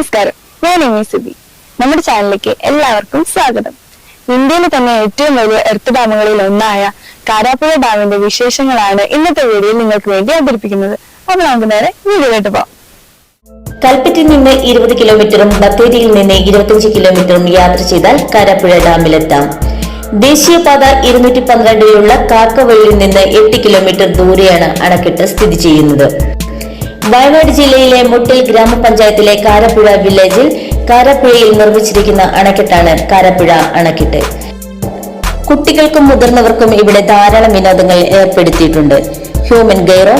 നമസ്കാരം. ഞാൻ എമി സുബി. നമ്മുടെ ചാനലിലേക്ക് എല്ലാവർക്കും സ്വാഗതം. ഇന്ത്യയിലെ തന്നെ ഏറ്റവും വലിയ എർത്ത് ഡാമുകളിൽ ഒന്നായ കാരാപ്പുഴ ഡാമിന്റെ വിശേഷങ്ങളാണ് ഇന്നത്തെ വീഡിയോയിൽ നിങ്ങൾക്ക് വേണ്ടി അവതരിപ്പിക്കുന്നത്. അപ്പൊ നമുക്ക് നേരെ വീഡിയോയിലോട്ട് പോകാം കൽപ്പറ്റയിൽ നിന്ന് ഇരുപത് കിലോമീറ്ററും ബത്തേരിയിൽ നിന്ന് ഇരുപത്തിയഞ്ച് കിലോമീറ്ററും യാത്ര ചെയ്താൽ കാരാപ്പുഴ ഡാമിലെത്താം. ദേശീയപാത ഇരുന്നൂറ്റി പന്ത്രണ്ടിലുള്ള കാക്കവള്ളിയിൽ നിന്ന് എട്ട് കിലോമീറ്റർ ദൂരെയാണ് അണക്കെട്ട് സ്ഥിതി ചെയ്യുന്നത്. വയനാട് ജില്ലയിലെ മുട്ടിൽ ഗ്രാമപഞ്ചായത്തിലെ കാരപ്പുഴ വില്ലേജിൽ കാരപ്പുഴയിൽ നിർമ്മിച്ചിരിക്കുന്ന അണക്കെട്ടാണ് കാരപ്പുഴ അണക്കെട്ട്. കുട്ടികൾക്കും മുതിർന്നവർക്കും ഇവിടെ ധാരാളം വിനോദങ്ങൾ ഏർപ്പെടുത്തിയിട്ടുണ്ട്. Human gyro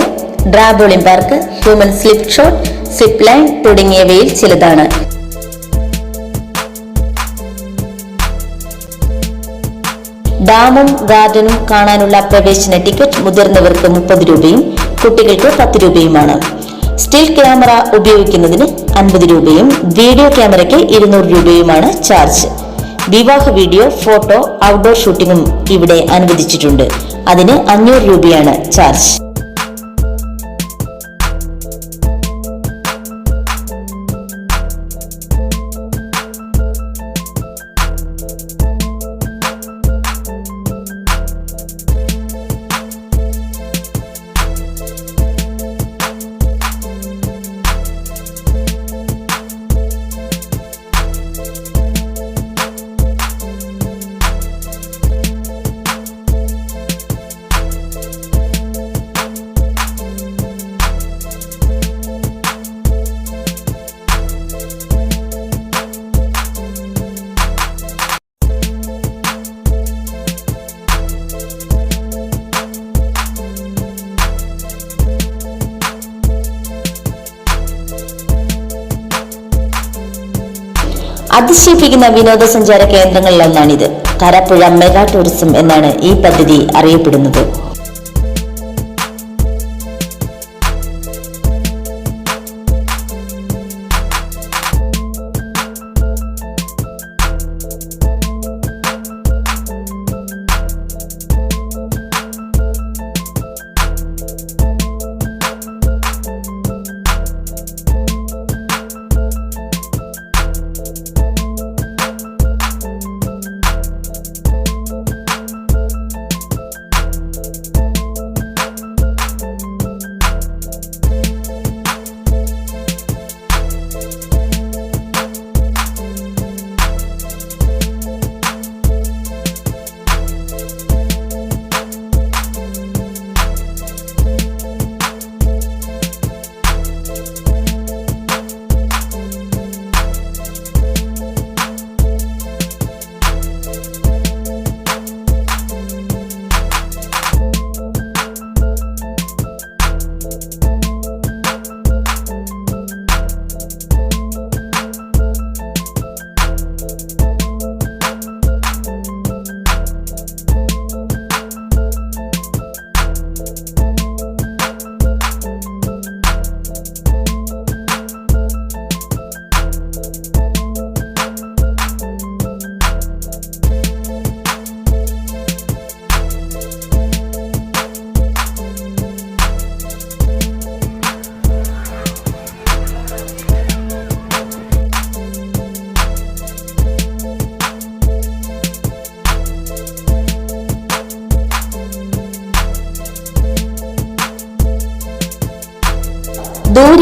ഡ്രാബോളിംഗ് park human slip shot zip line തുടങ്ങിയവയിൽ ചിലതാണ്. ഡാമും ഗാർഡനും കാണാനുള്ള പ്രവേശന ടിക്കറ്റ് മുതിർന്നവർക്ക് മുപ്പത് രൂപയും കുട്ടികൾക്ക് പത്ത് രൂപയുമാണ്. സ്റ്റിൽ ക്യാമറ ഉപയോഗിക്കുന്നതിന് അൻപത് രൂപയും വീഡിയോ ക്യാമറയ്ക്ക് ഇരുന്നൂറ് രൂപയുമാണ് ചാർജ് വിവാഹ വീഡിയോ ഫോട്ടോ ഔട്ട്ഡോർ ഷൂട്ടിങ്ങും ഇവിടെ അനുവദിച്ചിട്ടുണ്ട്. അതിന് അഞ്ഞൂറ് രൂപയാണ് ചാർജ് അതിശയിപ്പിക്കുന്ന വിനോദസഞ്ചാര കേന്ദ്രങ്ങളിലൊന്നാണിത്. കരപ്പുഴ മെഗാ ടൂറിസം എന്നാണ് ഈ പദ്ധതി അറിയപ്പെടുന്നത്.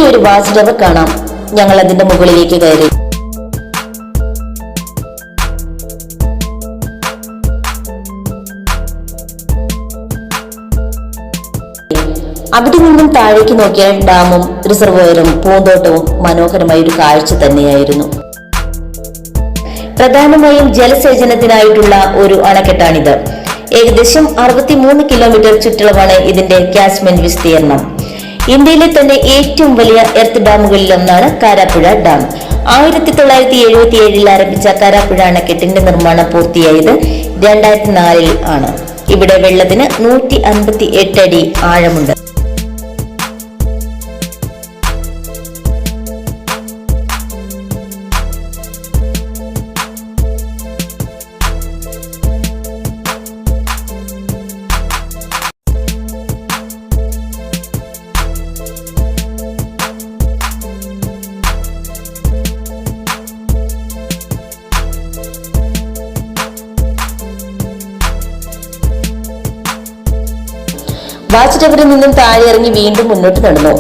ഒരു വാച്ച് ടവർ കാണാം. ഞങ്ങൾ അതിന്റെ മുകളിലേക്ക് കയറി. അവിടെ നിന്നും താഴേക്ക് നോക്കിയാൽ ഡാമും റിസർവോയറും പൂന്തോട്ടവും മനോഹരമായ ഒരു കാഴ്ച തന്നെയായിരുന്നു. പ്രധാനമായും ജലസേചനത്തിനായിട്ടുള്ള ഒരു അണക്കെട്ടാണിത്. ഏകദേശം അറുപത്തിമൂന്ന് കിലോമീറ്റർ ചുറ്റളവാണ് ഇതിന്റെ കാസ്മെന്റ് വിസ്തീർണം ഇന്ത്യയിലെ തന്നെ ഏറ്റവും വലിയ എർത്ത് ഡാമുകളിൽ ഒന്നാണ് കാരാപ്പുഴ ഡാം. ആയിരത്തി തൊള്ളായിരത്തി എഴുപത്തി ഏഴിൽ ആരംഭിച്ച കാരാപ്പുഴ അണക്കെട്ടിന്റെ നിർമ്മാണം പൂർത്തിയായത്. രണ്ടായിരത്തി നാലിൽ ആണ്. ഇവിടെ വെള്ളത്തിന് നൂറ്റി അൻപത്തി എട്ട് അടി ആഴമുണ്ട്. വാച്ച് ടവറിൽ നിന്നും താഴെ ഇറങ്ങി വീണ്ടും മുന്നോട്ട് നടന്നു.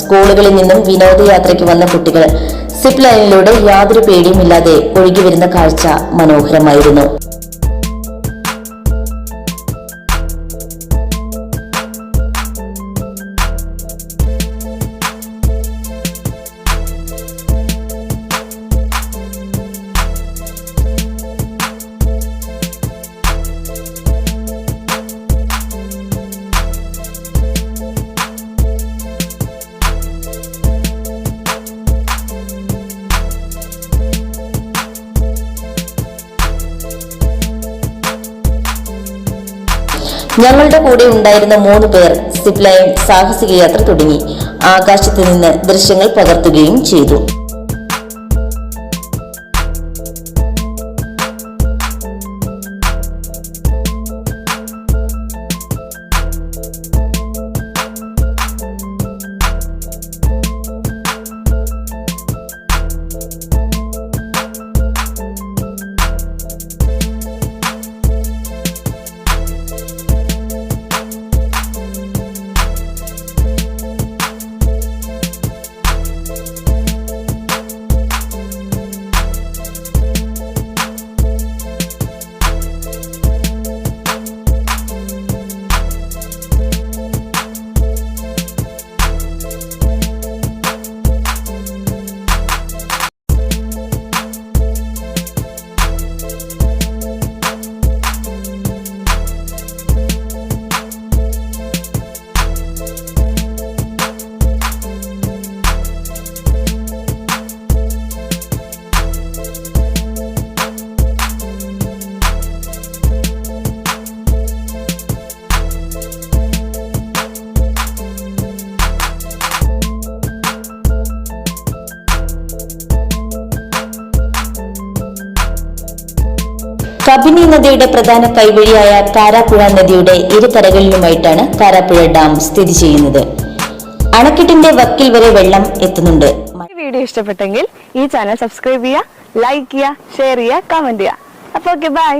സ്കൂളുകളിൽ നിന്നും വിനോദയാത്രയ്ക്ക് വന്ന കുട്ടികൾ സിപ്പ് ലൈനിലൂടെ യാതൊരു പേടിയുമില്ലാതെ ഒഴുകി വരുന്ന കാഴ്ച മനോഹരമായിരുന്നു. ഞങ്ങളുടെ കൂടെ ഉണ്ടായിരുന്ന മൂന്ന് പേർ സിപ്ലൈൻ സാഹസിക യാത്ര തുടങ്ങി. ആകാശത്ത് നിന്ന് ദൃശ്യങ്ങൾ പകർത്തുകയും ചെയ്തു. കബിനി നദിയുടെ പ്രധാന കൈവഴിയായ കാരാപ്പുഴ നദിയുടെ ഇരുകരകളിലുമായിട്ടാണ് കാരാപ്പുഴ ഡാം സ്ഥിതി ചെയ്യുന്നത്. അണക്കെട്ടിന്റെ വക്കിൽ വരെ വെള്ളം എത്തുന്നുണ്ട്. വീഡിയോ ഇഷ്ടപ്പെട്ടെങ്കിൽ ഈ ചാനൽ സബ്സ്ക്രൈബ് ചെയ്യുക ലൈക്ക് ചെയ്യുക ഷെയർ ചെയ്യുക കമന്റ് ചെയ്യുക. അപ്പോൾ ഓക്കെ ബൈ